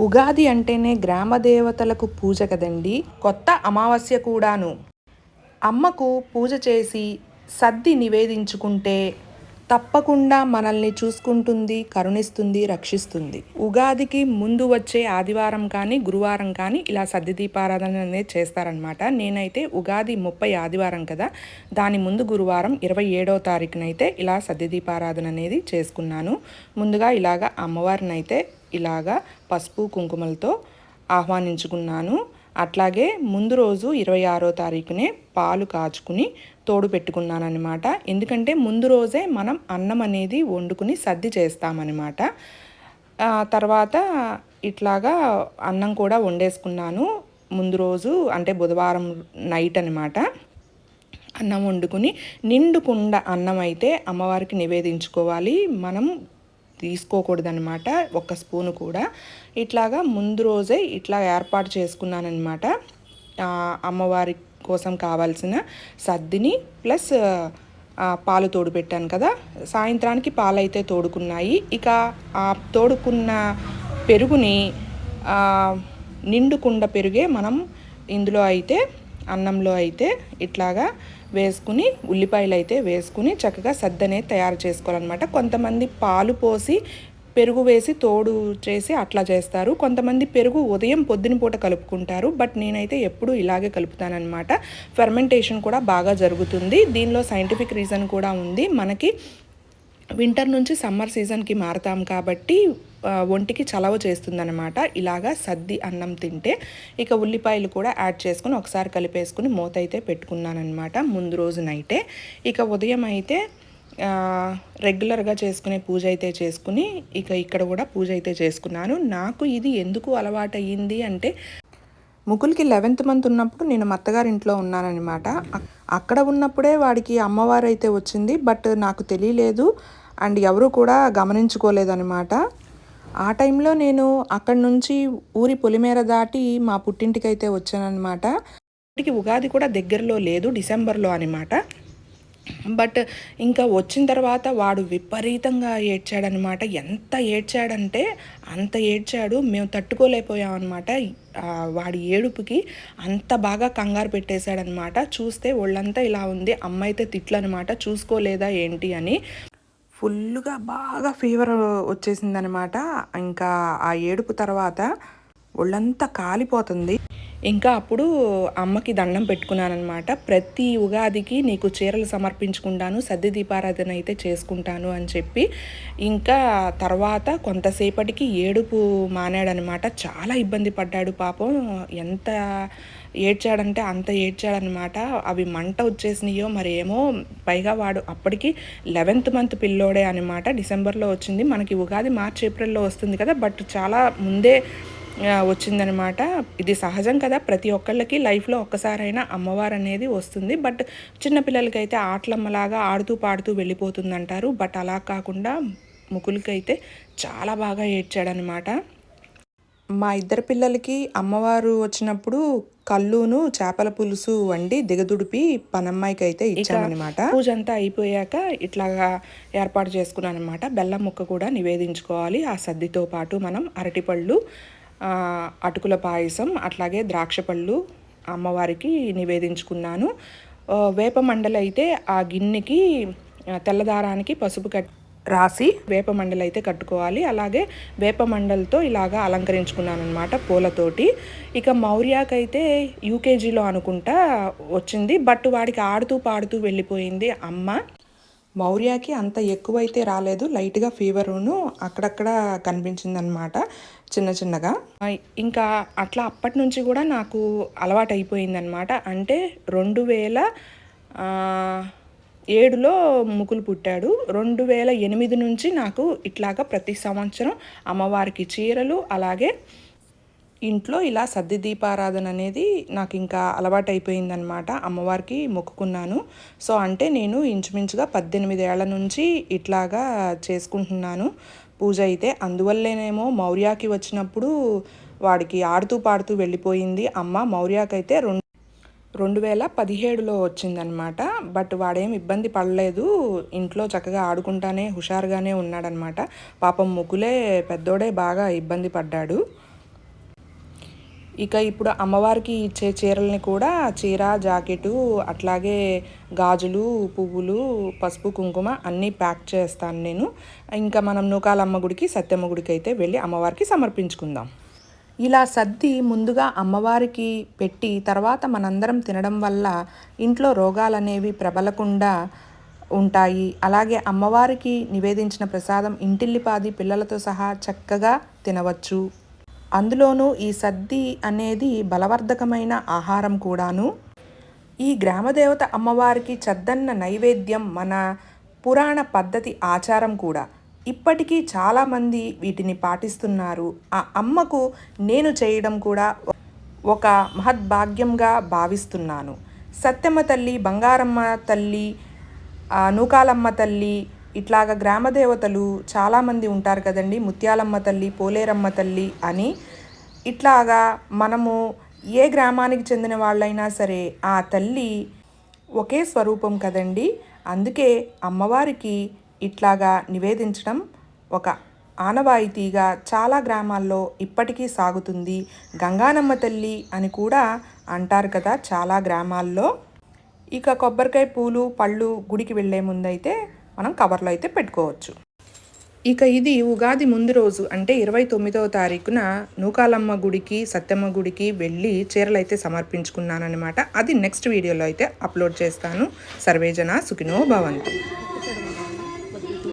ఉగాది అంటేనే గ్రామ దేవతలకు పూజ కదండి. కొత్త అమావాస్య కూడాను. అమ్మకు పూజ చేసి సద్ది నివేదించుకుంటే తప్పకుండా మనల్ని చూసుకుంటుంది కరుణిస్తుంది రక్షిస్తుంది. ఉగాదికి ముందు వచ్చే ఆదివారం కానీ గురువారం కానీ ఇలా సద్ది దీపారాధన అనేది చేస్తారనమాట నేనైతే ఉగాది ముప్పై ఆదివారం కదా దాని ముందు గురువారం ఇరవై ఏడవ తారీఖునైతే ఇలా సద్ది దీపారాధన అనేది చేసుకున్నాను. ముందుగా ఇలాగ అమ్మవారిని అయితే ఇలాగా పసుపు కుంకుమలతో ఆహ్వానించుకున్నాను. అట్లాగే ముందు రోజు ఇరవై ఆరో తారీఖునే పాలు కాచుకుని తోడు పెట్టుకున్నానమాట ఎందుకంటే ముందు రోజే మనం అన్నం అనేది వండుకుని సర్ది చేస్తామన్నమాట. తర్వాత ఇట్లాగా అన్నం కూడా వండేసుకున్నాను. ముందు రోజు అంటే బుధవారం నైట్ అనమాట అన్నం వండుకుని నిండుకుండ అన్నం అయితే అమ్మవారికి నివేదించుకోవాలి. మనం తీసుకోకూడదనమాట ఒక స్పూను కూడా. ఇట్లాగా ముందు రోజే ఇట్లా ఏర్పాటు చేసుకున్నానమాట అమ్మవారి కోసం కావాల్సిన సర్దిని ప్లస్ పాలు తోడు పెట్టాను కదా. సాయంత్రానికి పాలు అయితే తోడుకున్నాయి. ఇక ఆ తోడుకున్న పెరుగుని నిండుకుండ పెరుగే మనం ఇందులో అయితే అన్నంలో అయితే ఇట్లాగా వేసుకుని ఉల్లిపాయలు అయితే వేసుకుని చక్కగా సద్దనే తయారు చేసుకోవాలన్నమాట. కొంతమంది పాలు పోసి పెరుగు వేసి తోడు చేసి అట్లా చేస్తారు. కొంతమంది పెరుగు ఉదయం పొద్దున పూట కలుపుకుంటారు. బట్ నేనైతే ఎప్పుడు ఇలాగే కలుపుతానమాట ఫెర్మెంటేషన్ కూడా బాగా జరుగుతుంది. దీనిలో సైంటిఫిక్ రీజన్ కూడా ఉంది. మనకి వింటర్ నుంచి సమ్మర్ సీజన్కి మారతాం కాబట్టి ఒంటికి చలవ చేస్తుందనమాట ఇలాగా సద్ది అన్నం తింటే ఇక ఉల్లిపాయలు కూడా యాడ్ చేసుకుని ఒకసారి కలిపేసుకుని మూత అయితే పెట్టుకున్నానమాట ముందు రోజు నైటే. ఇక ఉదయం అయితే రెగ్యులర్గా చేసుకునే పూజ అయితే చేసుకుని ఇక ఇక్కడ కూడా పూజ అయితే చేసుకున్నాను. నాకు ఇది ఎందుకు అలవాటు అయ్యింది అంటే ముకుల్కి లెవెన్త్ మంత్ ఉన్నప్పుడు నేను మత్తగారి ఇంట్లో ఉన్నానన్నమాట. అక్కడ ఉన్నప్పుడే వాడికి అమ్మవారు అయితే వచ్చింది బట్ నాకు తెలియలేదు. అండ్ ఎవరు కూడా గమనించుకోలేదన్నమాట. ఆ టైంలో నేను అక్కడి నుంచి ఊరి పొలిమేర దాటి మా పుట్టింటికి అయితే వచ్చానమాట ఉగాది కూడా దగ్గరలో లేదు డిసెంబర్లో అనమాట బట్ ఇంకా వచ్చిన తర్వాత వాడు విపరీతంగా ఏడ్చాడనమాట. ఎంత ఏడ్చాడంటే అంత ఏడ్చాడు. మేము తట్టుకోలేకపోయామన్నమాట వాడి ఏడుపుకి అంత బాగా కంగారు పెట్టేశాడనమాట. చూస్తే ఒళ్ళంతా ఇలా ఉంది. అమ్మ అయితే తిట్లనమాట. చూసుకోలేదా ఏంటి అని. ఫుల్గా బాగా ఫీవర్ వచ్చేసిందనమాట. ఇంకా ఆ ఏడుపు తర్వాత ఒళ్ళంతా కాలిపోతుంది. ఇంకా అప్పుడు అమ్మకి దండం పెట్టుకున్నానమాట ప్రతి ఉగాదికి నీకు చీరలు సమర్పించుకుంటాను సద్ది దీపారాధన అయితే చేసుకుంటాను అని చెప్పి. ఇంకా తర్వాత కొంతసేపటికి ఏడుపు మానాడనమాట చాలా ఇబ్బంది పడ్డాడు పాపం. ఎంత ఏడ్చాడంటే అంత ఏడ్చాడనమాట అవి మంట వచ్చేసినాయో మరి ఏమో పైగా వాడు అప్పటికి లెవెన్త్ మంత్ పిల్లోడే అనమాట డిసెంబర్లో వచ్చింది. మనకి ఉగాది మార్చ్ ఏప్రిల్లో వస్తుంది కదా. బట్ చాలా ముందే వచ్చిందనమాట. ఇది సహజం కదా ప్రతి ఒక్కళ్ళకి లైఫ్లో ఒక్కసారైనా అమ్మవారు అనేది వస్తుంది. బట్ చిన్నపిల్లలకైతే ఆటలమ్మలాగా ఆడుతూ పాడుతూ వెళ్ళిపోతుందంటారు. బట్ అలా కాకుండా ముకులకైతే చాలా బాగా ఏడ్చాడనమాట. మా ఇద్దరు పిల్లలకి అమ్మవారు వచ్చినప్పుడు కల్లును చేపల పులుసు వండి దిగదుడిపి పనమ్మాయికి అయితే ఇచ్చామన్నమాట పూజ అంతా అయిపోయాక ఇట్లాగా ఏర్పాటు చేసుకున్నాను అనమాట బెల్లం ముక్క కూడా నివేదించుకోవాలి. ఆ సద్దితో పాటు మనం అరటిపళ్ళు అటుకుల పాయసం అట్లాగే ద్రాక్ష పళ్ళు అమ్మవారికి నివేదించుకున్నాను. వేప మండలి అయితే ఆ గిన్నెకి తెల్లదారానికి పసుపు కట్ రాసి వేప మండలి అయితే కట్టుకోవాలి. అలాగే వేప మండలతో ఇలాగా అలంకరించుకున్నాను అనమాట పూలతోటి. ఇక మౌర్యాకైతే యూకేజీలో అనుకుంటా వచ్చింది బట్ వాడికి ఆడుతూ పాడుతూ వెళ్ళిపోయింది అమ్మ. మౌర్యాకి అంత ఎక్కువైతే రాలేదు. లైట్గా ఫీవరును అక్కడక్కడ కనిపించిందనమాట చిన్న చిన్నగా. ఇంకా అట్లా అప్పటి నుంచి కూడా నాకు అలవాటు అయిపోయిందనమాట అంటే రెండు వేల ఏడులో ముకులు పుట్టాడు. రెండు వేల ఎనిమిది నుంచి నాకు ఇట్లాగా ప్రతి సంవత్సరం అమ్మవారికి చీరలు అలాగే ఇంట్లో ఇలా సద్ది దీపారాధన అనేది నాకు ఇంకా అలవాటైపోయిందనమాట అమ్మవారికి మొక్కుకున్నాను. సో అంటే నేను ఇంచుమించుగా పద్దెనిమిది ఏళ్ళ నుంచి ఇట్లాగా చేసుకుంటున్నాను. పూజ అయితే అందువల్లేనేమో మౌర్యాకి వచ్చినప్పుడు వాడికి ఆడుతూ పాడుతూ వెళ్ళిపోయింది. అమ్మ మౌర్యాకైతే రెండు రెండు వేల పదిహేడులో వచ్చిందనమాట బట్ వాడేం ఇబ్బంది పడలేదు. ఇంట్లో చక్కగా ఆడుకుంటానే హుషారుగానే ఉన్నాడనమాట పాపం ముగ్గులే పెద్దోడే బాగా ఇబ్బంది పడ్డాడు. ఇక ఇప్పుడు అమ్మవారికి ఇచ్చే చీరల్ని కూడా చీర జాకెటు అట్లాగే గాజులు పువ్వులు పసుపు కుంకుమ అన్నీ ప్యాక్ చేస్తాను నేను. ఇంకా మనం నూకాలమ్మ గుడికి సత్యమ్మ గుడికి అయితే వెళ్ళి అమ్మవారికి సమర్పించుకుందాం. ఇలా సర్ది ముందుగా అమ్మవారికి పెట్టి తర్వాత మనందరం తినడం వల్ల ఇంట్లో రోగాలనేవి ప్రబలకుండా ఉంటాయి. అలాగే అమ్మవారికి నివేదించిన ప్రసాదం ఇంటిల్లిపాది పిల్లలతో సహా చక్కగా తినవచ్చు. అందులోనూ ఈ సద్ది అనేది బలవర్ధకమైన ఆహారం కూడాను. ఈ గ్రామదేవత అమ్మవారికి చద్దన్న నైవేద్యం మన పురాణ పద్ధతి ఆచారం కూడా. ఇప్పటికీ చాలామంది వీటిని పాటిస్తున్నారు. ఆ అమ్మకు నేను చేయడం కూడా ఒక మహద్భాగ్యంగా భావిస్తున్నాను. సత్యమ్మ తల్లి బంగారమ్మ తల్లి నూకాలమ్మ తల్లి ఇట్లాగ గ్రామదేవతలు చాలామంది ఉంటారు కదండి. ముత్యాలమ్మ తల్లి పోలేరమ్మ తల్లి అని. ఇట్లాగా మనము ఏ గ్రామానికి చెందిన వాళ్ళైనా సరే ఆ తల్లి ఒకే స్వరూపం కదండి. అందుకే అమ్మవారికి ఇట్లాగా నివేదించడం ఒక ఆనవాయితీగా చాలా గ్రామాల్లో ఇప్పటికీ సాగుతుంది. గంగానమ్మ తల్లి అని కూడా అంటారు కదా చాలా గ్రామాల్లో. ఇక కొబ్బరికాయ పూలు పళ్ళు గుడికి వెళ్ళే ముందైతే మనం కవర్లో అయితే పెట్టుకోవచ్చు. ఇక ఇది ఉగాది ముందు రోజు అంటే ఇరవై తొమ్మిదవ తారీఖున నూకాలమ్మ గుడికి సత్యమ్మ గుడికి వెళ్ళి చీరలు అయితే సమర్పించుకున్నానమాట అది నెక్స్ట్ వీడియోలో అయితే అప్లోడ్ చేస్తాను. సర్వేజన సుఖినో భవంతు.